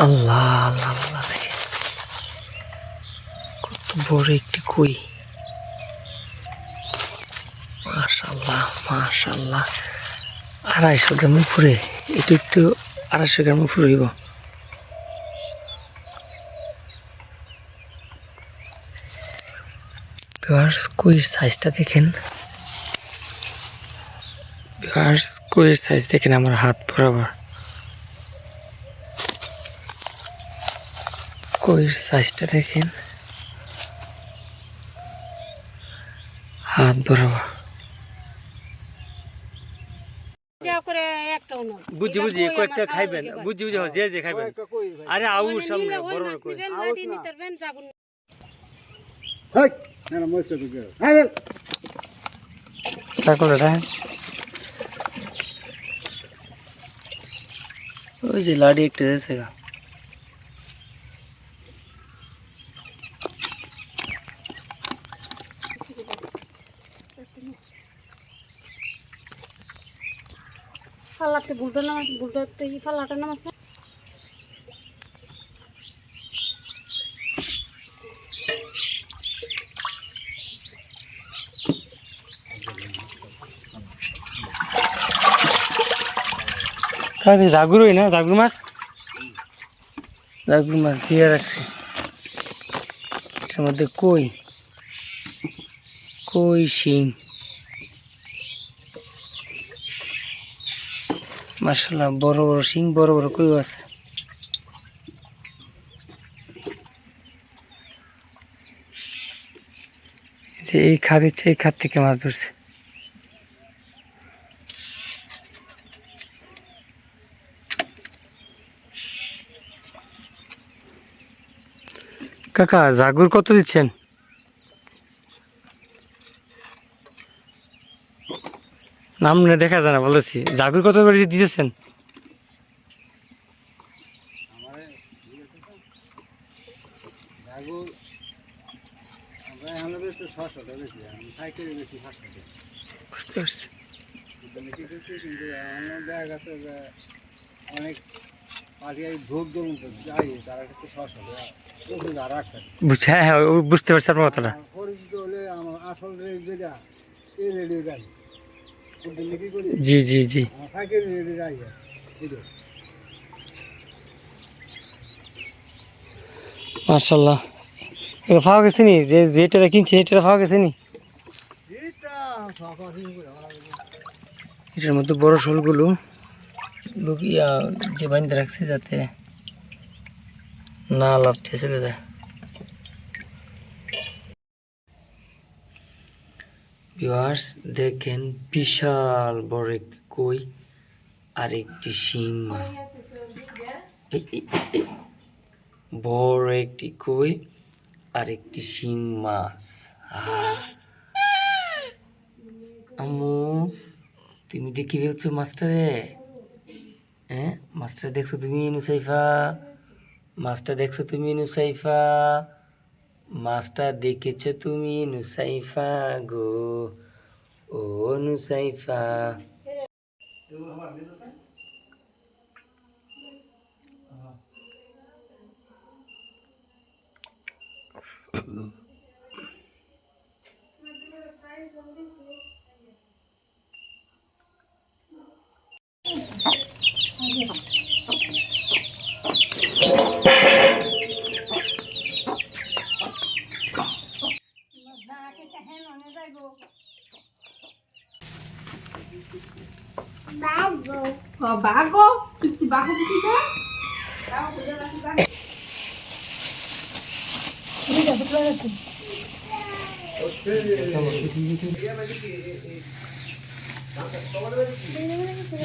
আল্লাহ আল্লাহ আল্লাহ দেখেন কত বড় একটি কই। মাশাল্লাহ মাশাল্লাহ আড়াইশো গ্রাম উপরে, এটা একটু আড়াইশো গ্রাম উপরে ভিউয়ার্স সাইজটা দেখেন। ভিউয়ার্স কইয়ের সাইজ দেখেন আমার হাত বরাবর। কইয়ের সাইজটা দেখেন? হাত বরাবর। বুঝি বুঝি কয়েকটা খাইবেন। বুঝি বুঝি যে যে খাইবেন। আরে মানে সামনে বড় বড় কই। হাই না তো বেল এটা ওই যে লাড়ি একটু দিয়েছে গা ফাল্লাতে বুলটা নামাজ বুলটাতে কি ফাল্লাটা নামাজ কাজে জাগুরই না জাগুর মাছ? জাগুর মাছ দিয়ে রাখছি। এটার মধ্যে কই? কই শিং? মার্শাল্লাহ বড় বড় শিং, বড় বড় কইও আছে। যে এই খাদ ইচ্ছে এই খাদ থেকে মাছ ধরছে। কাকা, জাগুর কত দিচ্ছেন? নাম না দেখা যায় না, বলেছি। জাগুর কত করে দিতেছেন? বুঝতে পারছি। অনেক হ্যাঁ হ্যাঁ বুঝতে পারছি আপনার কথাটা। জি জি জি। মার্শাল্লাহ পাওয়া গেছে নি? যে যেটা কিনছে এটা পাওয়া গেছে নি? এটার মধ্যে বড় শোলগুলো লুকিয়া যে বান্ধে রাখছে যাতে না লাভছে চলে যায়। ভিউয়ার্স, দেখেন বিশাল বড় একটি কই আর একটি শিং মাছ। বড় একটি কই আর একটি শিং মাছ! আম্মু, তুমি দেখি ফেলছো মাস্টারে হ্যাঁ মাস্টার দেখছ তুমি নুসাইফা মাস্টার দেখছ তুমি নুসাইফা মাস্টার দেখেছ তুমি নুসাইফা গো? ও নুসাইফা। বাগো বাগো কি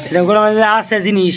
এরকম করে আমাদের আছে জিনিস